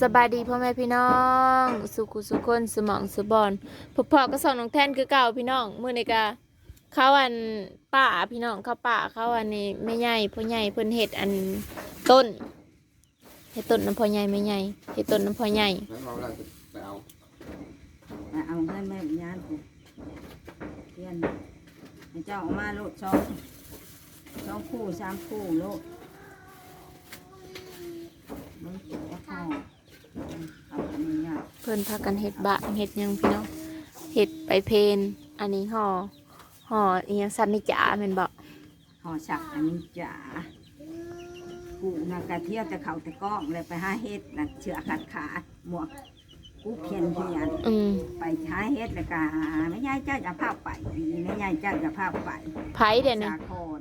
สบายดีพ่อแม่พี่น้อง สุขุสุขคนสมองสบอนพบพอก็สองน้องแท่นคือเก่าพี่น้องมื้อนี้ก็เขาอันป่าพี่น้องเขาป่าเขาอันนี้ไม่ใหญ่พ่อใหญ่เพิ่นเฮ็ดอันต้นเฮ็ดต้นน้ำพ่อใหญ่ไม่ใหญ่เฮ็ดต้นน้ำพ่อใหญ่แล้วเราจะไปเอามาเอาเงินแม่บุญญาณกูเพียนให้เจ้าออกมาโลดสองสองคู่สามคู่โลดมึงเจ๋อพ่อเอาอันนี้ยาก เพิ่นพากันเฮ็ดบะเฮ็ดหยังพี่น้องเฮ็ดไปเพลนอันนี้ห่อห่ออีหยังสันนิจาแม่นบ่ห่อฉักอันนี้จ๋ากูนากระเที่ยวแต่เขาแต่กล้องเลยไปหาเฮ็ดนะเชือกขาดขาดหมวกกูเพียนเพียนอืมไปหาเฮ็ดแล้วก็ไม่ยายเจ้าจะพาไปไม่ยายเจ้าจะพาไปไผเด้อนี่ สาคร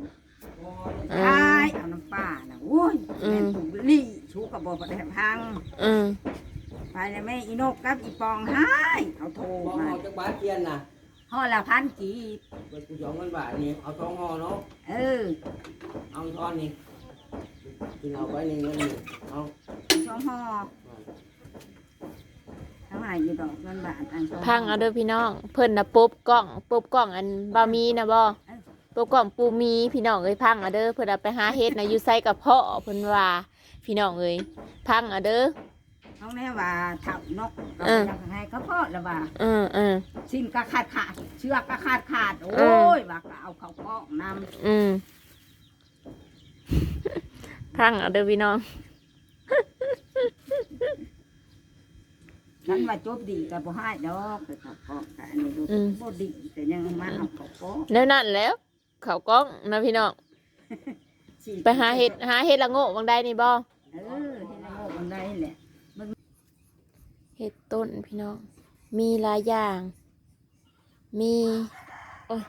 อืม ใช่เอาน้ำป้านะโอ้ยอืมแม่นถูกลี่ชูกระบอกประเดี๋ยวพัง อืม ไปเลยแม่อีนกกับอีปองหายเขาโทรมองมาเอาจากบ้านเทียนนะห่อละพันกีบเปิดกูสองพันบาทนี่เอาทองห่อเนาะเออเอาทอนนี่กินเอาไว้ในเงินนี่เอาสองห่อเท่าไหร่อยู่ดอกเงินบาทอันสองห่พังเอาเด้อพี่น้อง เพิ่นน่ะปุ๊บกล้องปุ๊บกล้องอันบะมีนะบ่ปุ๊บกล้องปูมีพี่น้องเอ้ยพังเอาเด้อเพิ่นเอาไปหาเฮ็ดนะอยู่ไสกับพ่อเพิ่นว่าพี่น้องเอ้ยพังเอาเด้อ น้องแน่ว่าทับนกเราเอออยากให้เขาพ่อละว่าเออเออสิ้นก็ขาดขาด เชือกก็ขาดขาดเอโอ้อยว่าก็เอาเขาพ่อนำอืมพังเอาเด้อพี่น้องฉันว่าจบดีกับบ่ให้ดอกแต่เขาพ่อแต่อันนี้ดูอืมบ่ดีแต่ยังมาเอาเขาพ่อแล้วนั่นแหล้ว เขากล้องนะพี่น้องไปหาเฮ็ดหาเฮ็ดละโง่บางใดนี่บ่ เออเฮ็ดละโงกบันไดแหละ เฮ็ดต้นพี่น้อง มีหลายอย่าง มีโอ้ย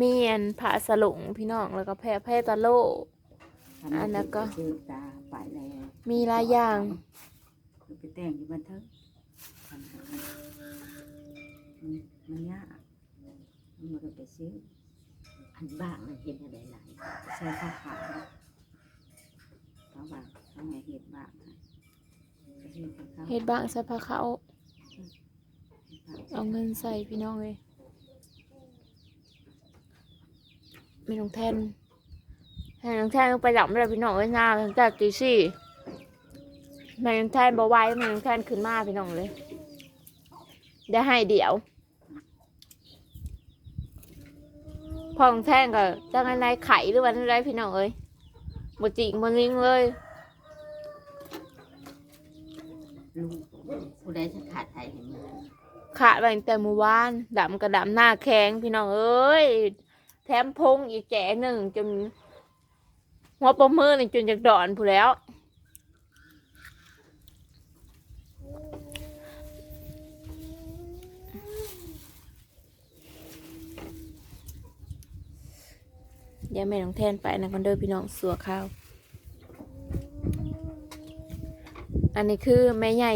มีอันผาสลุงพี่น้องแล้วก็แพร่แพร่ตะโล อันนั้นก็ ซื้อตาไปแล้วมีหลายอย่างคือไปแต่งอยู่บ้านเถอะมันมันยากมันบ่ได้ไปซื้ออันบ้างมันเห็นอะไรหลายใช้ผ้าขาวเขาว่าเขาไงเห็ดบ้างนะไปเฮ็ดให้เขา เฮ็ดบ้างใส่ผ้าขาวเอาเงินใส่พี่น้องเลยไม่ต้องแทนให้น้องแทนไปหลับไม่ได้พี่น้องเลยนาตั้งแต่ตีสี่แม่น้องแทนบอไหว้แม่น้องแทนขึ้นมาพี่น้องเลย ได้ให้เดี๋ยวพอของแท่งก็จะไงไรไข่หรือว่าอะไรพี่น้องเอ้ยบจิงบนิงเลย ลูกผู้ใดจะขาดไทยเห็นไหมขาดไปตั้งแต่เมื่อวานดำกระดำหน้าแข็งพี่น้องเอ้ยแถมพงอีกแจหนึ่งจนหัวปมมือนี่จนจากดอนผู้แล้วเดี๋ยวแม่น้องแทนไปนะคนเดินพี่น้องสัวข้าว อันนี้คือแม่ใหญ่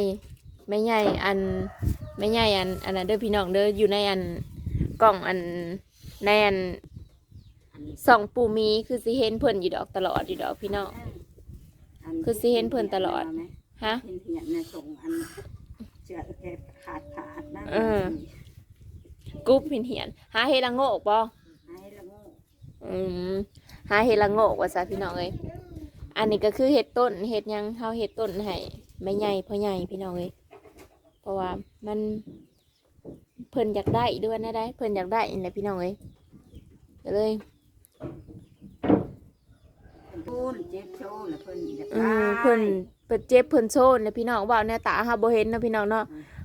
แม่ใหญ่อันแม่ใหญ่อันอันนั้นเด้อพี่น้องเด้ออยู่ในอันกล่องอันในอันอันนี้สองปูมีคือสิเห็นเพิ่นอยู่ดอกตลอดอยู่ดอกพี่น้อง คือสิเห็นเพิ่นตลอด ฮะ เห็นเหียนในส่งอันเชือกแกขาดขาดนะเออ กุ๊บเหียนเหียนหาเฮดละโงกบ่ให้ละโงกอืมหาเฮดละโงกว่าซะพี่น้องเอ้ยอันนี้ก็คือเห็ดต้นเห็ดหยังเฮาเห็ดต้นให้ แม่ใหญ่พ่อใหญ่พี่น้องเอ้ยเพราะว่ามันเพิ่นอยากได้ด้วยนะได้เพิ่นอยากได้นี่แหละพี่น้องเอ้ยก็เลยปูนเจ็บโชว์แล้วเพิ่นอยากอืได้มเพิ่นเปิดเจ็บเพิ่นโซนแล้วพี่น้องว่าแนวตาเฮาบ่เห็นเนาะพี่น้องเนาะ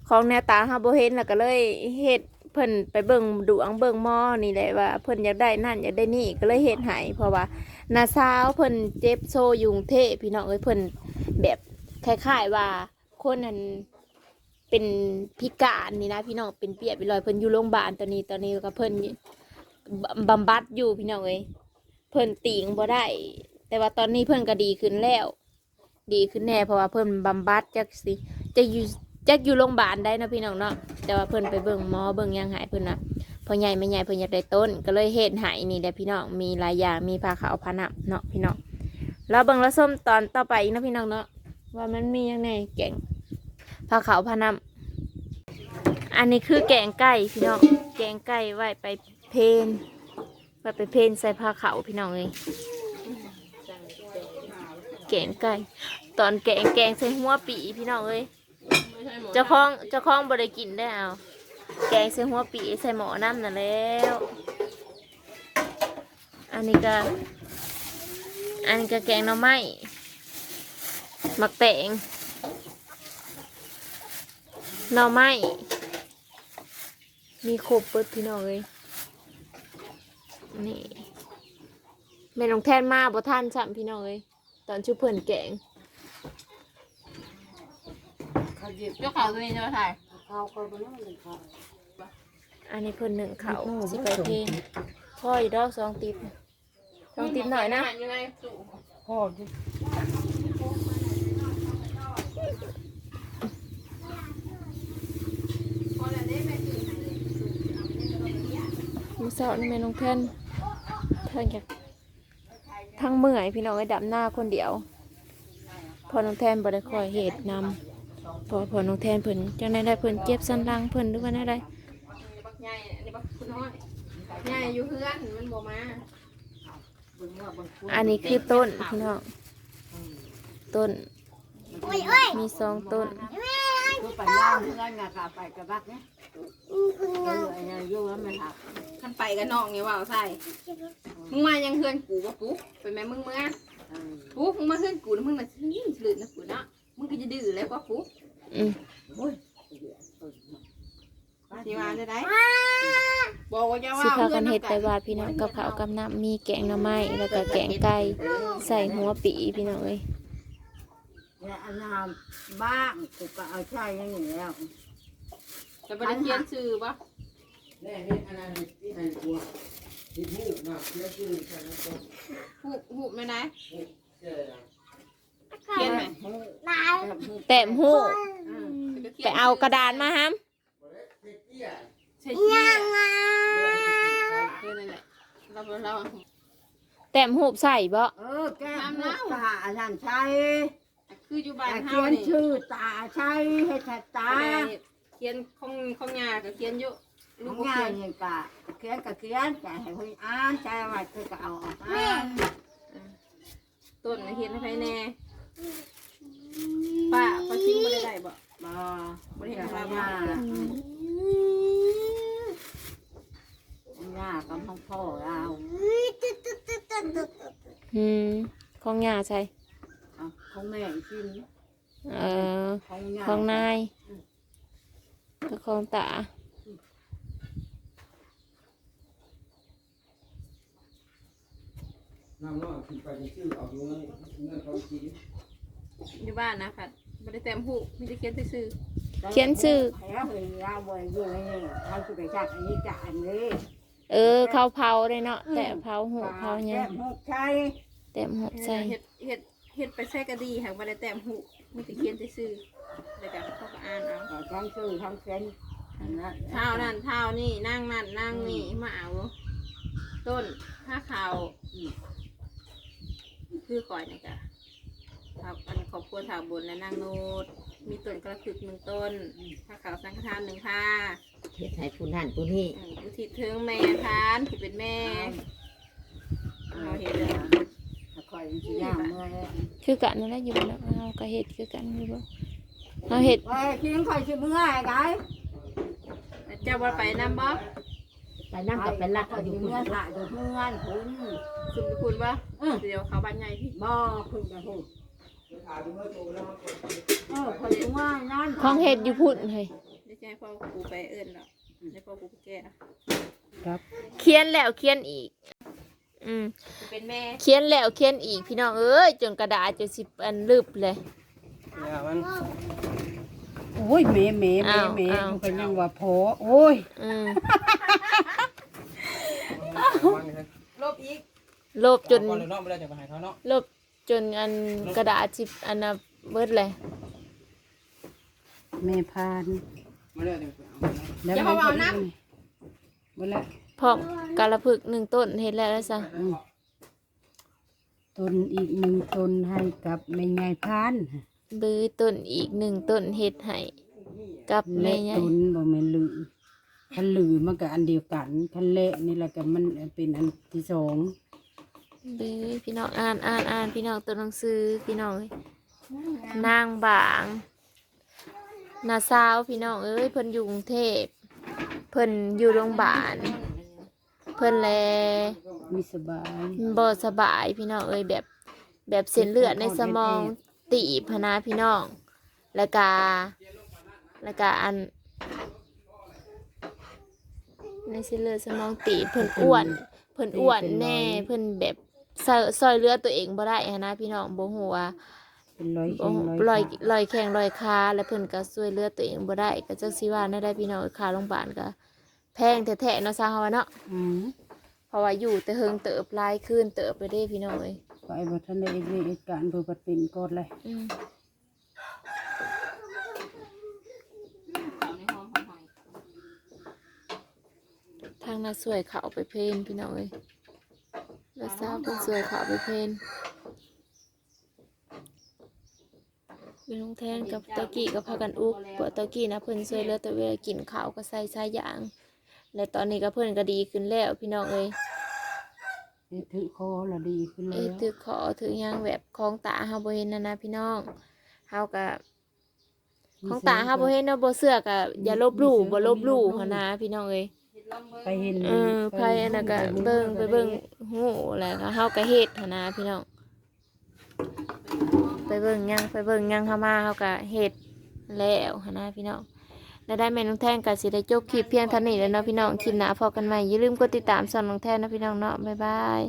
ของแนวตาเฮาบ่เห็นแล้วก็เลยเฮ็ดเพิ่นไปเบิ่งดวงเบิ่งหมอนี่แหละว่าเพิ่นอยากได้นั่นอยากได้นี่ก็เลยเฮ็ดให้เพราะว่าน้าสาวเพิ่นเจ็บโซอยู่กรุงเทพพี่น้องเอ้ยเพิ่นแบบ คล้ายๆว่าคนนั้นเป็นพิการนี่นะพี่น้องเป็นเปียกเป็นรอยเพิ่นอยู่โรงพยาบาลตอนนี้ตอนนี้ก็เพิ่นบำบัดอยู่พี่น้องเอ้ยเพิ่นติงบ่ได้ แต่ว่าตอนนี้เพิ่นก็ดีขึ้นแล้ว ดีขึ้นแน่เพราะว่าเพิ่นบำบัดจักสิจะอยู่จักอยู่โรงพยาบาลได้นะพี่น้องเนาะแต่ว่าเพิ่นไปเบิ่งหมอเบิ่งยังหายเพิ่นนะพอใหญ่ไม่ใหญ่เพิ่นอยากได้ต้น ก็เลยเฮ็ดหายนี่แหละพี่น้องมีหลายอย่างมีผ้าขาวผ้าหนับเนาะพี่น้องแล้วเบิ่งแล้วส้มตอนต่อไปอีกนะพี่น้องเนาะ ว่ามันมียังไงแกงผ้าขาวผ้าน้ำอันนี้คือแกงไก่พี่น้องแกงไก่ไว้ไปเพนไว้ไปเพนใส่ผ้าขาวพี่น้องเลยแกงไก่ ตอนแกงแกงใส่หัวปีพี่น้องเอ้ยเจ้าของเจ้าของบริกินได้เอาแกงใส่หัวปีใส่หมอน้ำน่ะแล้ว อันนี้ก็อันนี้ก็แกงหน่อไม้ หมักแตงหน่อไม้มีครบเปิดพี่น้องเลยนี่แม่น้องแทนมาบ่ท่านซ้ำพี่น้องเลยตอนชุบเพื่อนแกงเขาหยิบยกเขาตัวนี้จะมาถ่ายเขาเขาไปนั่งเลยเขาอันนี้เพิ่นหนึ่งเขาสิไปเพลงพ่ออยู่ดอกสองติบสองติบหน่อยนะยังไงสู่พ่อ ที่มือเสาร์นี่แม่น้องแทนเพิ่นอยากทั้งเมื่อยพี่น้องไอ้ดับหน้าคนเดียว พอน้องแทนบ่ได้คอยเหตุนำพอพอน้องแทนเพิ่นจังได้ได้เพิ่นเจ็บสันหลังเพิ่นหรือว่าได้บักใหญ่อันนี้บักคุณน้อยใหญ่อยู่เพื่อนมันบ่มาเบิ่งว่าบางคนอันนี้คือต้นพี่น้องต้น มีสองต้นก็ไปย่างเพื่อนงากาไปกระบักเนี่ย เอออ้เนี่ยยุ่งแล้วมันหักขันไปกับน้องนี่ว่าเอาใส่มึงมายังเพื่อนกูบ่ปุ๊เป็นแม่มึงเมื่อเออปุ๊มึงมาเพื่อนกูนะมึงน่ะยิ่งสลืดนะกูเนาะมึงก็จะดื้อแล้วก็ปุ๊อืม โอ้ยเดี๋ยวเออที่ว่าได้ไบอกว่าจะว่าสิพากันเฮ็ดไปว่าพี่น้องกับข้าวกับน้ำมีแกงหน่อไม้แล้วก็แกงไก่ใส่หัวปีพี่น้องเอ้ย และอันนั้บ้างกูก็เอาใช้อยังนี้แล้ว จะไปเขียนชื่อปะแน่เฮ็ดอันนั้นที่ให้ตัวที่หูมาเพื่อชื่อแค่นั้นก็หูหูไม่ได้เจอเขียนไหมแต้มหูจะขียนไปเอากระดานมาฮัมเฮ็ดเตี้ยใช่ที่เออนั่นแหละเราเราแต้มหูใส่บ่เออแก้มลูกตาอันนั้นใช้คืออยู่บ้านแต่เฮาเขียนนี่ชื่อตาใช้ให้ชัดตาเขียนของของยาก็เขียนอยู่ลูลูกกบ่ง่าเขียยนนี่ก็เขียนก็เขียนแต่ให้คนอ่านใจไว้คือก็เอาออกอ่านต้นน่ะเขียนให้ไผแน่ป้าป้าชิงบ่ได้ได้บ่บ่บ่ได้เห็เห็นนว่าว่าว่าบ่ย่ากับพ่อพ่อเราอืมของยาใส่เอาของแม่กินเออของย่าของนาย ก็ของตาน้ำน้อยขึ้นไปที่ชื่อเอาอยู่ในเงินเขาจีนอยู่บ้านนะค่ะบ่ได้แต้มหูมีแต่เขียนซื่อเขียนชื่อแถวเห็นเราบ่อยอยู่นี่เขาจะไปจักอันนี้จักอันนี้เออข้าวเผาเลยเนาะแต่เผาหูเผาหยัแก้งมหกใช้แต้มหูๆใส่เฮ็ดเฮ็ดเฮ็ดไปใส่กระดีหากบ่ได้แต้มหูมีแต่เขียนซื่อ ๆแล้วก็เขาก็อ่านเอาแต่ทั้งชื่อทั้งเส้นอันนั้นเท้านั่นเท้านี่นั่งนั่นนั่งนี่มาเอา ต้นผ้าขาวคือก่อยนี่กะทาอันขอบครัวถาวบนและนางโนดมีต้นกระถึกหนึ่งต้นผ้าขาวสังฆทานหนึ่งผ้าเฮ็ดให้ผู้นั่นผู้นี่เอ่ออุทิศถึงแม่ทานที่เป็นแม่เราเห็นเลยถ้าคอยสิย่ามเมื่อยคือกันนั่นแหละอยู่แล้วเอาก็เฮ็ดคือกันอยู่บ่ เอาเฮ็ดไปทิ้งคอยสิเมื่อยไงเจ้าว่าไปน้ำบ่ไปนั่งกับไปรักคอเอายอยู่สิผู้เมื่อยถ่ายตัวเมื่อยคุณคุณคุณว่าเดี๋ยวเขาบ้านใหญ่พี่บ่คุณจะพูดถ่ายดูเมื่อโตแล้วมันกดเออคอยสิเมื่อยนั่นของเฮ็ดอยู่พุ่นเฮ้ยเดี๋ยวจะให้พ่อกูไปเอิ้นแล้วเดี๋ยวพ่อกูไปแก้เขียนแล้วเขียนอีก อืม กูเป็นแม่เขียนแล้วเขียนอีกพี่น้องเอ้ยจนกระดาษจะสิบอันลึบเลย เนี่ยมันโอ้ยเมเมเมอ้าวเมอ้าวมันก็ยังว่าพอโอ้ยอืมมันครับลบอีกลบจน ก่อนเลยเนาะไม่ได้จะไปหาเขาเนาะลบจนอันกระดาษสิบอันน่ะเบิดเลยเมพานไม่ได้จะไปเอาแล้วอย่ามาเอาน้บ่ละพร้อมกาละพึกหนึ่งต้นเฮ็ดแล้วแล้วซะอืมตนอีกหนึ่งตนให้กับแม่ยายพาน บื้อต้นอีกหนึ่งต้นเฮ็ดให้กับแม่เละใหญ่ตุนบ่แม่นลือคันลือมันก็อันเดียวกันคันเละนี่แหละก็มันเป็นอันที่สองบื้อพี่น้องอ่านอ่านอ่านพี่น้องตัวหนังสือพี่น้องเอ้ยนางบางนาซาวพี่น้องเอ้ยเพิ่นอยู่กรุงเทพเพิ่นอยู่โรงพยาบาลเพิ่นแล มีสบาย บ่สบายพี่น้องเอ้ยแบบแบบเส้นเลือดในสมอง ตีบพะนาพี่น้อง แล้วก็แล้วก็อันในเส้นเลือดสมองตีบเพิ่นอ้วน เพิ่นอ้วนแน่เพิ่นแบบซอยซอยเลือดตัวเองบ่ได้หั้นนะพี่น้องบ่ฮู้ว่าเป็นร้อยบ่แข้งฮู้ร้อยลอยขาลอยแข้งลอยขาแล้วเพิ่นก็ช่วยเหลือตัวเองบ่ได้ก็จักสิว่าแน่ได้พี่น้องค่าโรงพยาบาลก็แพงแท้ๆเนาะซาเฮาว่าเนาะอืมเพราะว่าอยู่แต่เฮิงเติบหลายคืนเติบไปเด้พี่น้องเอ้ย ไปบ่ทันได้เอกเวทเอกการเพิ่นก็เป็นก่อนเลยอืมเขาในห้องของหอยทางน่าสวยเขาเอาไปเพลนพี่น้องเอ้ยแล้วทราบเพิ่นสวยเขาเอาไปเพลนเป็นลุงแทนกับตะกี้ก็พากันอุกปวดตะกี้นะเพิ่นช่วยเหลือแต่เวลากินข้าวก็ใส่สายยาง และตอนนี้ก็เพิ่นก็ดีขึ้นแล้วพี่น้องเอ้ย เฮ็ดถือคอละดีขึ้นแล้เอ้วถือขอถือหยังแบบของตาเฮาบ่เห็นนะนะพี่น้องเฮาก็ของตาเฮาบ่เห็นเนาะบ่เชื่อก็อย่าลบหลู่บ่ลบหลู่หันนะพี่น้องเอ้ย ไปเห็นเออไผอันนั้นก็เบิ่งไปเบิ่งฮู้แล้วก็เฮาก็เฮ็ดหันนะพี่น้องไปเบิ่งหยังไปเบิ่งหยังเฮามาเฮาก็เฮ็ดแล้วหันนะพี่น้อง และได้แม่น้องแท่งกับสิได้จบคลิปเพียงเท่านี้แล้วเนาะพี่น้องคลิปหน้าพอกันใหม่อย่าลืมกดติดตามสอนน้องแท่งนะพี่น้องเนาะบ๊ายบาย